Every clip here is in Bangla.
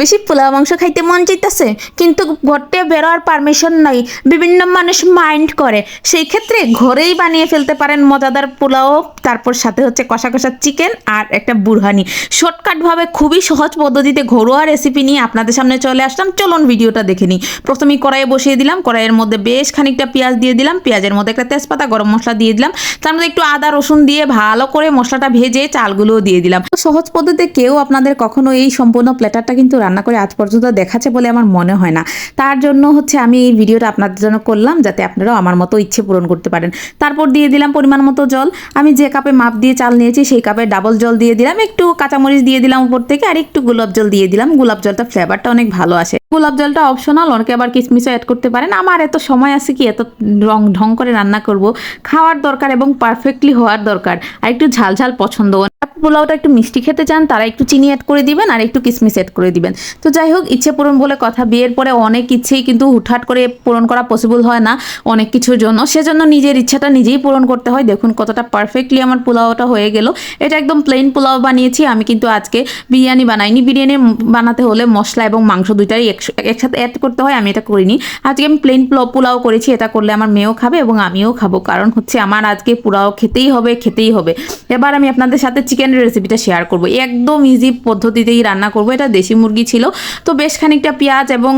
বেশি পোলাও মাংস খাইতে মন চাইতেছে, কিন্তু ঘরতে বেরোয়ার পারমিশন নাই। বিভিন্ন মানুষ মাইন্ড করে। সেই ক্ষেত্রে ঘরেই বানিয়ে ফেলতে পারেন মজাদার পোলাও, তারপর সাথে হচ্ছে কষা কষা চিকেন আর একটা বুরহানি। শর্টকাটভাবে খুবই সহজ পদ্ধতিতে ঘরোয়া রেসিপি নিয়ে আপনাদের সামনে চলে আসলাম। চলুন ভিডিওটা দেখে নিই। প্রথমেই কড়াইয়ে বসিয়ে দিলাম। কড়াইয়ের মধ্যে বেশ খানিকটা পেঁয়াজ দিয়ে দিলাম। পেঁয়াজের মধ্যে একটা তেজপাতা, গরম মশলা দিয়ে দিলাম। তার মধ্যে একটু আদা, রসুন দিয়ে ভালো করে মশলাটা ভেজে চালগুলোও দিয়ে দিলাম। সহজ পদ্ধতিতে কেউ আপনাদের কখনো এই সম্পূর্ণ প্ল্যাটারটা কিন্তু রান্না করে আজ পর্যন্ত দেখাচ্ছে বলে আমার মনে হয় না। তার জন্য হচ্ছে আমি এই ভিডিওটা আপনাদের জন্য করলাম যাতে আপনারাও আমার মতো ইচ্ছে পূরণ করতে পারেন। তারপর দিয়ে দিলাম পরিমাণ মতো জল। আমি যে কাপে মাপ দিয়ে চাল নিয়েছি সেই কাপে ডাবল জল দিয়ে দিলাম। একটু কাঁচামরিচ দিয়ে দিলাম উপর থেকে আর একটু গোলাপ জল দিয়ে দিলাম। গোলাপ জলটা ফ্লেভারটা অনেক ভালো আসে। গোলাপ জলটা অপশনাল অনেকে আবার কিসমিসও অ্যাড করতে পারেন। আমার এত সময় আছে কি এত রং ঢং করে রান্না করব। খাওয়ার দরকার এবং পারফেক্টলি হওয়ার দরকার। আর একটু ঝাল ঝাল পছন্দ পোলাওটা একটু মিষ্টি খেতে চান, তারা একটু চিনি অ্যাড করে দিবেন আর একটু কিসমিস অ্যাড করে দিবেন। তো যাই হোক, ইচ্ছে পূরণ বলে কথা। বিয়ের পরে অনেক ইচ্ছেই কিন্তু হুটহাট করে পূরণ করা পসিবল হয় না অনেক কিছুর জন্য। সেজন্য নিজের ইচ্ছাটা নিজেই পূরণ করতে হয়। দেখুন কতটা পারফেক্টলি আমার পোলাওটা হয়ে গেল। এটা একদম প্লেন পোলাও বানিয়েছি। আমি কিন্তু আজকে বিরিয়ানি বানাইনি। বিরিয়ানি বানাতে হলে মশলা এবং মাংস দুইটাই একস- একসাথে অ্যাড করতে হয়। আমি এটা করিনি। আজকে আমি প্লেন পোলাও করেছি। এটা করলে আমার মেয়েও খাবে এবং আমিও খাব। কারণ হচ্ছে আমার আজকে পোলাও খেতেই হবে খেতেই হবে। এবার আমি আপনাদের সাথে চিকেনের রেসিপিটা শেয়ার করব। একদম ইজি পদ্ধতিতেই রান্না করব। এটা দেশি মুরগি ছিল। তো বেশ খানিকটা পেঁয়াজ এবং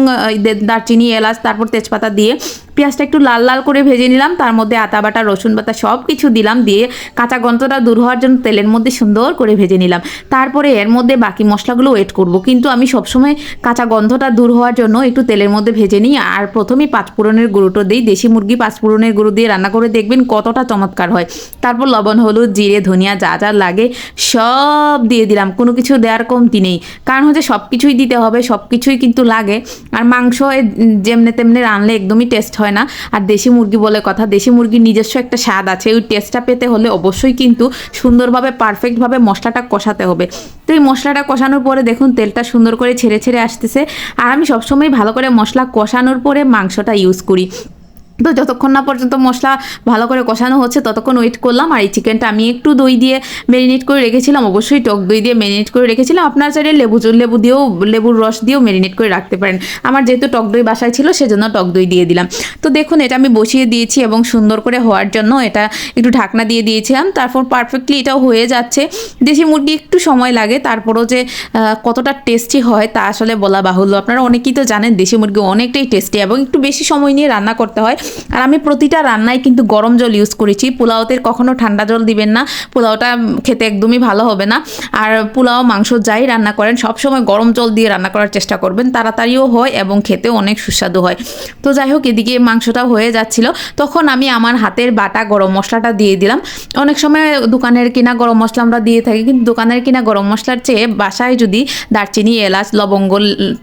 দারচিনি, এলাচ, তারপর তেজপাতা দিয়ে পেঁয়াজটা একটু লাল লাল করে ভেজে নিলাম, তার মধ্যে আতা বাটা, রসুন বাটা সব কিছু দিলাম, দিয়ে কাঁচা গন্ধটা দূর হওয়ার জন্য তেলের মধ্যে সুন্দর করে ভেজে নিলাম। তারপরে এর মধ্যে বাকি মশলাগুলো ওয়েট করব, কিন্তু আমি সবসময় কাঁচা গন্ধটা দূর হওয়ার জন্য একটু তেলের মধ্যে ভেজে নিই, আর প্রথমেই পাঁচফোড়নের গুঁড়োটো দিই, দেশি মুরগি পাঁচফোড়নের গুঁড়ো দিয়ে রান্না করে দেখবেন কতটা চমৎকার হয়। তারপর লবণ, হলুদ, জিরে, ধনিয়া, যা যা লাগে সব দিয়ে দিলাম, কোনো কিছু দেওয়ার কমতি নেই। কারণ হচ্ছে সব কিছুই দিতে হবে সব কিছুই কিন্তু লাগে, আর মাংস যেমনে তেমনে রানলে একদমই টেস্ট হয় না। আর দেশি মুরগি বলে কথা, দেশি মুরগির নিজস্ব একটা স্বাদ আছে, ওই টেস্টটা পেতে হলে অবশ্যই কিন্তু সুন্দরভাবে পারফেক্টভাবে মশলাটা কষাতে হবে। তো এই মশলাটা কষানোর পরে দেখুন, তেলটা সুন্দর করে ছেড়ে ছেড়ে আসতেছে। আর আমি সবসময় ভালো করে মশলা কষানোর পরে মাংসটা ইউজ করি। তো যতক্ষণ না পর্যন্ত মশলা ভালো করে কষানো হচ্ছে, ততক্ষণ ওয়েট করলাম। আর এই চিকেনটা আমি একটু দই দিয়ে ম্যারিনেট করে রেখেছিলাম। অবশ্যই টক দই দিয়ে ম্যারিনেট করে রেখেছিলাম। আপনার চাইলে লেবু লেবু দিয়েও, লেবুর রস দিয়েও ম্যারিনেট করে রাখতে পারেন। আমার যেহেতু টক দই বাসায় ছিল, সেজন্য টক দই দিয়ে দিলাম। তো দেখুন, এটা আমি বসিয়ে দিয়েছি এবং সুন্দর করে হওয়ার জন্য এটা একটু ঢাকনা দিয়ে দিয়েছিলাম। তারপর পারফেক্টলি এটাও হয়ে যাচ্ছে। দেশি মুরগি একটু সময় লাগে, তারপরও যে কতটা টেস্টি হয় তা আসলে বলা বাহুল্য। আপনারা অনেকেই তো জানেন, দেশি মুরগি অনেকটাই টেস্টি এবং একটু বেশি সময় নিয়ে রান্না করতে হয়। আর আমি প্রতিটা রান্নায় কিন্তু গরম জল ইউজ করেছি। পোলাওতে কখনো ঠান্ডা জল দিবেন না। পোলাওটা খেতে একদমই ভালো হবে না। আর পোলাও, মাংস যাই রান্না করেন, সবসময় গরম জল দিয়ে রান্না করার চেষ্টা করবেন। তাড়াতাড়িও হয় এবং খেতেও অনেক সুস্বাদু হয়। তো যাই হোক, এদিকে মাংসটা হয়ে যাচ্ছিল। তখন আমি আমার হাতের বাটা গরম মশলাটা দিয়ে দিলাম। অনেক সময় দোকানের কিনা গরম মশলা আমরা দিয়ে থাকি, কিন্তু দোকানের কিনা গরম মশলার চেয়ে বাসায় যদি দারচিনি, এলাচ, লবঙ্গ,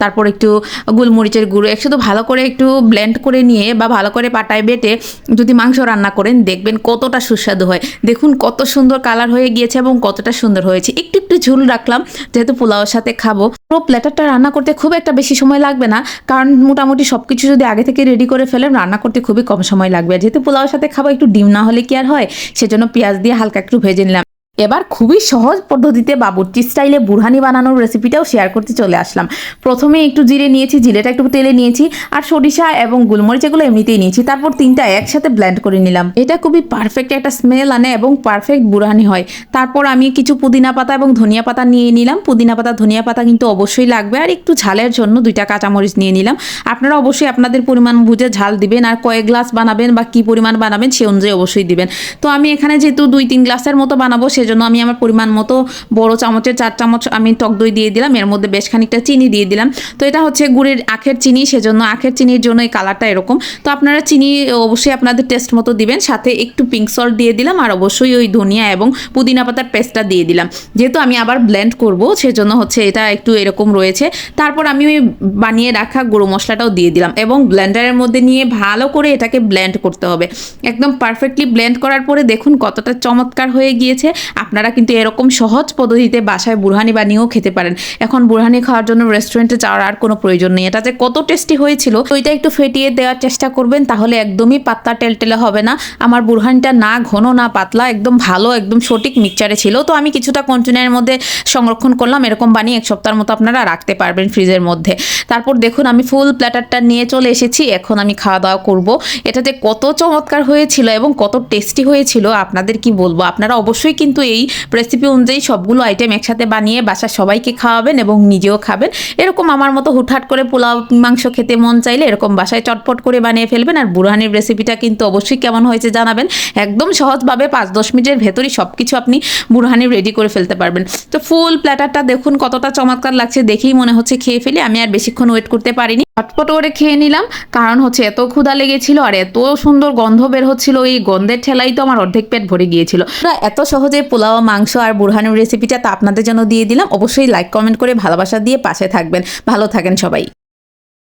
তারপর একটু গোলমরিচের গুঁড়ো, একসাথে ভালো করে একটু ব্লেন্ড করে নিয়ে বা ভালো করে পাটায় বেটে যদি মাংস রান্না করেন, দেখবেন কতটা সুস্বাদু হয়। দেখুন কত সুন্দর কালার হয়ে গিয়েছে এবং কতটা সুন্দর হয়েছে। একটু একটু ঝুল রাখলাম, যেহেতু পোলাওর সাথে খাব। পুরো প্ল্যাটারটা রান্না করতে খুব একটা বেশি সময় লাগবে না, কারণ মোটামুটি সব কিছু যদি আগে থেকে রেডি করে ফেলেন, রান্না করতে খুবই কম সময় লাগবে। যেহেতু পোলাওর সাথে খাব, একটু ডিম না হলে কি আর হয়? সেজন্য পেঁয়াজ দিয়ে হালকা একটু ভেজে নিলাম। এবার খুবই সহজ পদ্ধতিতে বাবুর্চি স্টাইলে বুরহানি বানানোর রেসিপিটাও শেয়ার করতে চলে আসলাম। প্রথমে একটু জিরে নিয়েছি, জিরেটা একটু তেলে নিয়েছি, আর সরিষা এবং গুলমরিচ এগুলো এমনিতেই নিয়েছি। তারপর তিনটা একসাথে ব্লেন্ড করে নিলাম। এটা খুবই পারফেক্ট একটা স্মেল আনে এবং পারফেক্ট বুরহানি হয়। তারপর আমি কিছু পুদিনা পাতা এবং ধনিয়া পাতা নিয়ে নিলাম। পুদিনা পাতা, ধনিয়া পাতা কিন্তু অবশ্যই লাগবে। আর একটু ঝালের জন্য দুইটা কাঁচামরিচ নিয়ে নিলাম। আপনারা অবশ্যই আপনাদের পরিমাণ বুঝে ঝাল দিবেন আর কয়েক গ্লাস বানাবেন বা কি পরিমাণ বানাবেন সে অনুযায়ী অবশ্যই দিবেন। তো আমি এখানে যেহেতু দুই তিন গ্লাসের মতো বানাবো সেজন্য আমি আমার পরিমাণ মতো বড় চামচের চার চামচ আমি টক দই দিয়ে দিলাম। এর মধ্যে বেশ খানিকটা চিনি দিয়ে দিলাম। তো এটা হচ্ছে গুড়ের আখের চিনি, সেজন্য আখের চিনির জন্য এই কালারটা এরকম। তো আপনারা চিনি অবশ্যই আপনাদের টেস্ট মতো দিবেন। সাথে একটু পিঙ্ক সল্ট দিয়ে দিলাম আর অবশ্যই ওই ধনিয়া এবং পুদিনা পাতার পেস্টটা দিয়ে দিলাম। যেহেতু আমি আবার ব্লেন্ড করব, সেজন্য হচ্ছে এটা একটু এরকম রয়েছে। তারপর আমি ওই বানিয়ে রাখা গুঁড়ো মশলাটাও দিয়ে দিলাম এবং ব্লেন্ডারের মধ্যে নিয়ে ভালো করে এটাকে ব্লেন্ড করতে হবে। একদম পারফেক্টলি ব্লেন্ড করার পরে দেখুন কতটা চমৎকার হয়ে গিয়েছে। আপনারা কিন্তু এরকম সহজ পদ্ধতিতে বাসায় বুরহানি বানিয়েও খেতে পারেন। এখন বুরহানি খাওয়ার জন্য রেস্টুরেন্টে যাওয়ার আর কোনো প্রয়োজন নেই। এটা যে কত টেস্টি হয়েছিল ওইটা একটু ফেটিয়ে দেওয়ার চেষ্টা করবেন, তাহলে একদমই পাতলা টেলটেলে হবে না। আমার বুরহানিটা না ঘন, না পাতলা, একদম ভালো, একদম সঠিক মিক্সচারে ছিল। তো আমি কিছুটা কন্টেনারের মধ্যে সংরক্ষণ করলাম, এরকম বানিয়ে এক সপ্তাহের মতো আপনারা রাখতে পারবেন ফ্রিজের মধ্যে। তারপর দেখুন, আমি ফুল প্ল্যাটারটা নিয়ে চলে এসেছি। এখন আমি খাওয়া দাওয়া করব। এটাতে কত চমৎকার হয়েছিল এবং কত টেস্টি হয়েছিল, আপনাদের কি বলব? আপনারা অবশ্যই কিন্তু এই রেসিপি অনুযায়ী সবগুলো আইটেম একসাথে বানিয়ে বাসার সবাইকে খাওয়াবেন এবং নিজেও খাবেন। এরকম আমার মতো হুটহাট করে পোলাও, মাংস খেতে মন চাইলে এরকম বাসায় চটপট করে বানিয়ে ফেলবেন। আর বুরহানির রেসিপিটা কিন্তু অবশ্যই কেমন হয়েছে জানাবেন। একদম সহজভাবে পাঁচ দশ মিনিটের ভেতরই সব কিছু আপনি বুরহানি রেডি করে ফেলতে পারবেন। তো ফুল প্ল্যাটারটা দেখুন কতটা চমৎকার লাগছে। দেখেই মনে হচ্ছে খেয়ে ফেলি। আমি আর বেশিক্ষণ ওয়েট করতে পারিনি। চটপট করে খেয়ে নিলাম। কারণ হচ্ছে এত ক্ষুধা লেগেছিল আর এত সুন্দর গন্ধ বের হচ্ছিল, এই গন্ধের ঠেলাই তো আমার অর্ধেক পেট ভরে গিয়েছিল। এত সহজে পোলাও, মাংস আর বুরহানির রেসিপিটা তা আপনাদের জন্য দিয়ে দিলাম। অবশ্যই লাইক কমেন্ট করে ভালোবাসা দিয়ে পাশে থাকবেন। ভালো থাকেন সবাই।